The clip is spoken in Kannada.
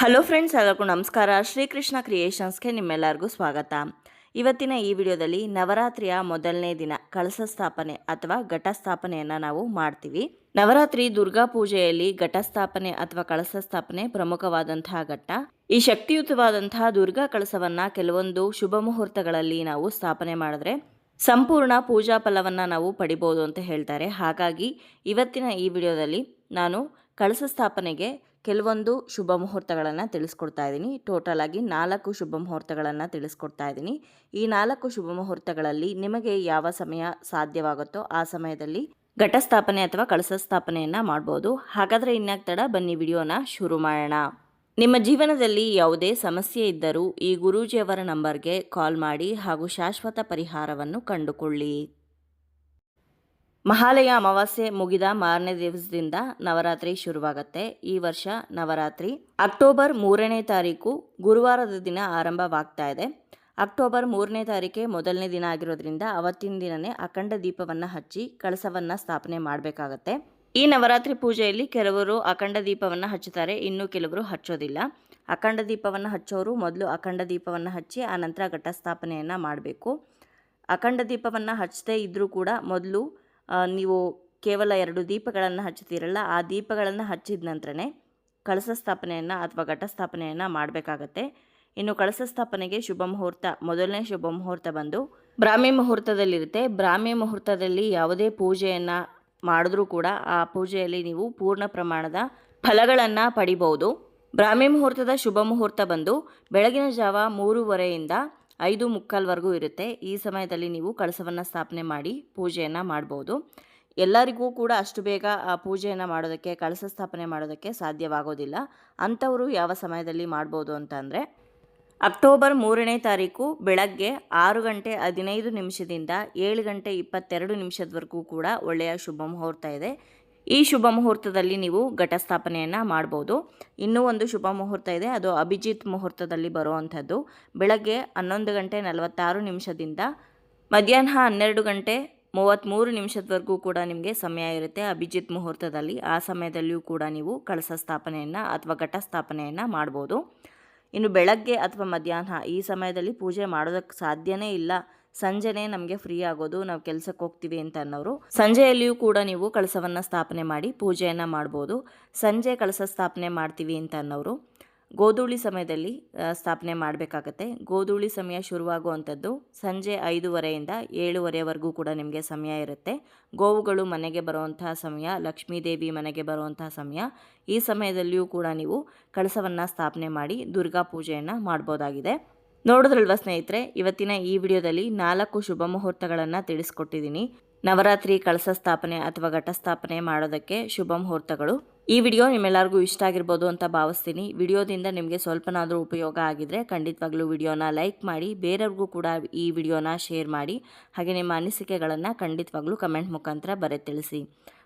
ಹಲೋ ಫ್ರೆಂಡ್ಸ್, ಎಲ್ಲರಿಗೂ ನಮಸ್ಕಾರ. ಶ್ರೀಕೃಷ್ಣ ಕ್ರಿಯೇಷನ್ಸ್ಗೆ ನಿಮ್ಮೆಲ್ಲರಿಗೂ ಸ್ವಾಗತ. ಇವತ್ತಿನ ಈ ವಿಡಿಯೋದಲ್ಲಿ ನವರಾತ್ರಿಯ ಮೊದಲನೇ ದಿನ ಕಳಸ ಸ್ಥಾಪನೆ ಅಥವಾ ಘಟ ಸ್ಥಾಪನೆಯನ್ನು ನಾವು ಮಾಡ್ತೀವಿ. ನವರಾತ್ರಿ ದುರ್ಗಾ ಪೂಜೆಯಲ್ಲಿ ಘಟಸ್ಥಾಪನೆ ಅಥವಾ ಕಳಸ ಸ್ಥಾಪನೆ ಪ್ರಮುಖವಾದಂತಹ ಘಟ್ಟ. ಈ ಶಕ್ತಿಯುತವಾದಂತಹ ದುರ್ಗಾ ಕಳಸವನ್ನ ಕೆಲವೊಂದು ಶುಭ ಮುಹೂರ್ತಗಳಲ್ಲಿ ನಾವು ಸ್ಥಾಪನೆ ಮಾಡಿದ್ರೆ ಸಂಪೂರ್ಣ ಪೂಜಾ ಫಲವನ್ನು ನಾವು ಪಡಿಬೋದು ಅಂತ ಹೇಳ್ತಾರೆ. ಹಾಗಾಗಿ ಇವತ್ತಿನ ಈ ವಿಡಿಯೋದಲ್ಲಿ ನಾನು ಕಳಸ ಸ್ಥಾಪನೆಗೆ ಕೆಲವೊಂದು ಶುಭ ಮುಹೂರ್ತಗಳನ್ನು ತಿಳಿಸ್ಕೊಡ್ತಾ ಇದ್ದೀನಿ. ಟೋಟಲ್ ಆಗಿ ನಾಲ್ಕು ಶುಭ ಮುಹೂರ್ತಗಳನ್ನು ತಿಳಿಸ್ಕೊಡ್ತಾ ಇದ್ದೀನಿ. ಈ ನಾಲ್ಕು ಶುಭ ಮುಹೂರ್ತಗಳಲ್ಲಿ ನಿಮಗೆ ಯಾವ ಸಮಯ ಸಾಧ್ಯವಾಗುತ್ತೋ ಆ ಸಮಯದಲ್ಲಿ ಘಟಸ್ಥಾಪನೆ ಅಥವಾ ಕಳಸ ಸ್ಥಾಪನೆಯನ್ನು ಮಾಡ್ಬೋದು. ಹಾಗಾದರೆ ಇನ್ಯಾಕ ತಡ ಬನ್ನಿ ವಿಡಿಯೋನ ಶುರು ಮಾಡೋಣ. ನಿಮ್ಮ ಜೀವನದಲ್ಲಿ ಯಾವುದೇ ಸಮಸ್ಯೆ ಇದ್ದರೂ ಈ ಗುರೂಜಿಯವರ ನಂಬರ್ಗೆ ಕಾಲ್ ಮಾಡಿ ಹಾಗೂ ಶಾಶ್ವತ ಪರಿಹಾರವನ್ನು ಕಂಡುಕೊಳ್ಳಿ. ಮಹಾಲಯ ಅಮಾವಾಸ್ಯೆ ಮುಗಿದ ಮಾರನೇ ದಿವಸದಿಂದ ನವರಾತ್ರಿ ಶುರುವಾಗುತ್ತೆ. ಈ ವರ್ಷ ನವರಾತ್ರಿ. ಅಕ್ಟೋಬರ್ ಮೂರನೇ ತಾರೀಕು ಗುರುವಾರದ ದಿನ ಆರಂಭವಾಗ್ತಾ ಇದೆ. ಅಕ್ಟೋಬರ್ ಮೂರನೇ ತಾರೀಕೆ ಮೊದಲನೇ ದಿನ ಆಗಿರೋದ್ರಿಂದ ಅವತ್ತಿನ ದಿನನೇ ಅಖಂಡ ದೀಪವನ್ನು ಹಚ್ಚಿ ಕಳಸವನ್ನು ಸ್ಥಾಪನೆ ಮಾಡಬೇಕಾಗತ್ತೆ. ಈ ನವರಾತ್ರಿ ಪೂಜೆಯಲ್ಲಿ ಕೆಲವರು ಅಖಂಡ ದೀಪವನ್ನು ಹಚ್ಚುತ್ತಾರೆ, ಇನ್ನು ಕೆಲವರು ಹಚ್ಚೋದಿಲ್ಲ. ಅಖಂಡ ದೀಪವನ್ನು ಹಚ್ಚೋರು ಮೊದಲು ಅಖಂಡ ದೀಪವನ್ನು ಹಚ್ಚಿ ಆನಂತರ ಘಟಸ್ಥಾಪನೆಯನ್ನು ಮಾಡಬೇಕು. ಅಖಂಡ ದೀಪವನ್ನು ಹಚ್ಚದೇ ಇದ್ದರೂ ಕೂಡ ಮೊದಲು ನೀವು ಕೇವಲ ಎರಡು ದೀಪಗಳನ್ನು ಹಚ್ಚುತ್ತೀರಲ್ಲ, ಆ ದೀಪಗಳನ್ನು ಹಚ್ಚಿದ ನಂತರನೇ ಕಳಸ ಸ್ಥಾಪನೆಯನ್ನು ಅಥವಾ ಘಟಸ್ಥಾಪನೆಯನ್ನು ಮಾಡಬೇಕಾಗತ್ತೆ. ಇನ್ನು ಕಳಸ ಸ್ಥಾಪನೆಗೆ ಶುಭ ಮುಹೂರ್ತ, ಮೊದಲನೇ ಶುಭ ಮುಹೂರ್ತ ಬಂದು ಬ್ರಾಹ್ಮಿ ಮುಹೂರ್ತದಲ್ಲಿರುತ್ತೆ. ಬ್ರಾಹ್ಮಿ ಮುಹೂರ್ತದಲ್ಲಿ ಯಾವುದೇ ಪೂಜೆಯನ್ನು ಮಾಡಿದ್ರೂ ಕೂಡ ಆ ಪೂಜೆಯಲ್ಲಿ ನೀವು ಪೂರ್ಣ ಪ್ರಮಾಣದ ಫಲಗಳನ್ನು ಪಡಿಬೋದು ಬ್ರಾಹ್ಮಿ ಮುಹೂರ್ತದ ಶುಭ ಮುಹೂರ್ತ ಬಂದು ಬೆಳಗಿನ ಜಾವ ಮೂರುವರೆಯಿಂದ ಐದು ಮುಕ್ಕಾಲ್ವರೆಗೂ ಇರುತ್ತೆ. ಈ ಸಮಯದಲ್ಲಿ ನೀವು ಕಳಸವನ್ನು ಸ್ಥಾಪನೆ ಮಾಡಿ ಪೂಜೆಯನ್ನು ಮಾಡ್ಬೋದು. ಎಲ್ಲರಿಗೂ ಕೂಡ ಅಷ್ಟು ಬೇಗ ಆ ಪೂಜೆಯನ್ನು ಮಾಡೋದಕ್ಕೆ, ಕಳಸ ಸ್ಥಾಪನೆ ಮಾಡೋದಕ್ಕೆ ಸಾಧ್ಯವಾಗೋದಿಲ್ಲ. ಅಂಥವರು ಯಾವ ಸಮಯದಲ್ಲಿ ಮಾಡ್ಬೋದು ಅಂತಂದರೆ ಅಕ್ಟೋಬರ್ ಮೂರನೇ ತಾರೀಕು ಬೆಳಗ್ಗೆ ಆರು ಗಂಟೆ ಹದಿನೈದು ನಿಮಿಷದಿಂದ ಏಳು ಗಂಟೆ ಇಪ್ಪತ್ತೆರಡು ನಿಮಿಷದವರೆಗೂ ಕೂಡ ಒಳ್ಳೆಯ ಶುಭ ಮುಹೂರ್ತ ಇದೆ. ಈ ಶುಭ ಮುಹೂರ್ತದಲ್ಲಿ ನೀವು ಘಟಸ್ಥಾಪನೆಯನ್ನು ಮಾಡ್ಬೋದು. ಇನ್ನೂ ಒಂದು ಶುಭ ಮುಹೂರ್ತ ಇದೆ. ಅದು ಅಭಿಜಿತ್ ಮುಹೂರ್ತದಲ್ಲಿ ಬರುವಂಥದ್ದು. ಬೆಳಗ್ಗೆ ಹನ್ನೊಂದು ಗಂಟೆ ನಲವತ್ತಾರು ನಿಮಿಷದಿಂದ ಮಧ್ಯಾಹ್ನ ಹನ್ನೆರಡು ಗಂಟೆ ಮೂವತ್ತ್ಮೂರು ನಿಮಿಷದವರೆಗೂ ಕೂಡ ನಿಮಗೆ ಸಮಯ ಇರುತ್ತೆ ಅಭಿಜಿತ್ ಮುಹೂರ್ತದಲ್ಲಿ. ಆ ಸಮಯದಲ್ಲಿಯೂ ಕೂಡ ನೀವು ಕಳಸ ಸ್ಥಾಪನೆಯನ್ನು ಅಥವಾ ಘಟ ಸ್ಥಾಪನೆಯನ್ನು ಮಾಡ್ಬೋದು. ಇನ್ನು ಬೆಳಗ್ಗೆ ಅಥವಾ ಮಧ್ಯಾಹ್ನ ಈ ಸಮಯದಲ್ಲಿ ಪೂಜೆ ಮಾಡೋದಕ್ಕೆ ಸಾಧ್ಯನೇ ಇಲ್ಲ. ಸಂಜೆನೇ ನಮಗೆ ಫ್ರೀ ಆಗೋದು, ನಾವು ಕೆಲಸಕ್ಕೆ ಹೋಗ್ತೀವಿ ಅಂತ ಅನ್ನೋರು. ಸಂಜೆಯಲ್ಲಿಯೂ ಕೂಡ ನೀವು ಕಳಸವನ್ನು ಸ್ಥಾಪನೆ ಮಾಡಿ ಪೂಜೆಯನ್ನು ಮಾಡ್ಬೋದು. ಸಂಜೆ ಕಳಸ ಸ್ಥಾಪನೆ ಮಾಡ್ತೀವಿ ಅಂತ ಅನ್ನೋರು. ಗೋಧೂಳಿ ಸಮಯದಲ್ಲಿ ಸ್ಥಾಪನೆ ಮಾಡಬೇಕಾಗತ್ತೆ. ಗೋಧೂಳಿ ಸಮಯ ಶುರುವಾಗುವಂಥದ್ದು ಸಂಜೆ ಐದೂವರೆಯಿಂದ ಏಳುವರೆವರೆಗೂ ಕೂಡ ನಿಮಗೆ ಸಮಯ ಇರುತ್ತೆ. ಗೋವುಗಳು ಮನೆಗೆ ಬರುವಂತಹ ಸಮಯ, ಲಕ್ಷ್ಮೀದೇವಿ ಮನೆಗೆ ಬರುವಂತಹ ಸಮಯ. ಈ ಸಮಯದಲ್ಲಿಯೂ ಕೂಡ ನೀವು ಕಳಸವನ್ನು ಸ್ಥಾಪನೆ ಮಾಡಿ ದುರ್ಗಾ ಪೂಜೆಯನ್ನು ಮಾಡ್ಬೋದಾಗಿದೆ. ನೋಡಿದ್ರಲ್ವ ಸ್ನೇಹಿತರೆ, ಇವತ್ತಿನ ಈ ವಿಡಿಯೋದಲ್ಲಿ ನಾಲ್ಕು ಶುಭ ಮುಹೂರ್ತಗಳನ್ನು ತಿಳಿಸ್ಕೊಟ್ಟಿದ್ದೀನಿ. ನವರಾತ್ರಿ ಕಳಸ ಸ್ಥಾಪನೆ ಅಥವಾ ಘಟ ಸ್ಥಾಪನೆ ಮಾಡೋದಕ್ಕೆ ಶುಭ ಮುಹೂರ್ತಗಳು. ಈ ವಿಡಿಯೋ ನಿಮ್ಮೆಲ್ಲರಿಗೂ ಇಷ್ಟ ಆಗಿರ್ಬೋದು ಅಂತ ಭಾವಿಸ್ತೀನಿ. ವಿಡಿಯೋದಿಂದ ನಿಮಗೆ ಸ್ವಲ್ಪನಾದರೂ ಉಪಯೋಗ ಆಗಿದ್ರೆ ಖಂಡಿತವಾಗ್ಲೂ ವಿಡಿಯೋನ ಲೈಕ್ ಮಾಡಿ, ಬೇರೆಯವ್ರಿಗೂ ಕೂಡ ಈ ವಿಡಿಯೋನ ಶೇರ್ ಮಾಡಿ, ಹಾಗೆ ನಿಮ್ಮ ಅನಿಸಿಕೆಗಳನ್ನು ಖಂಡಿತವಾಗ್ಲೂ ಕಮೆಂಟ್ ಮುಖಾಂತರ ಬರೆ ತಿಳಿಸಿ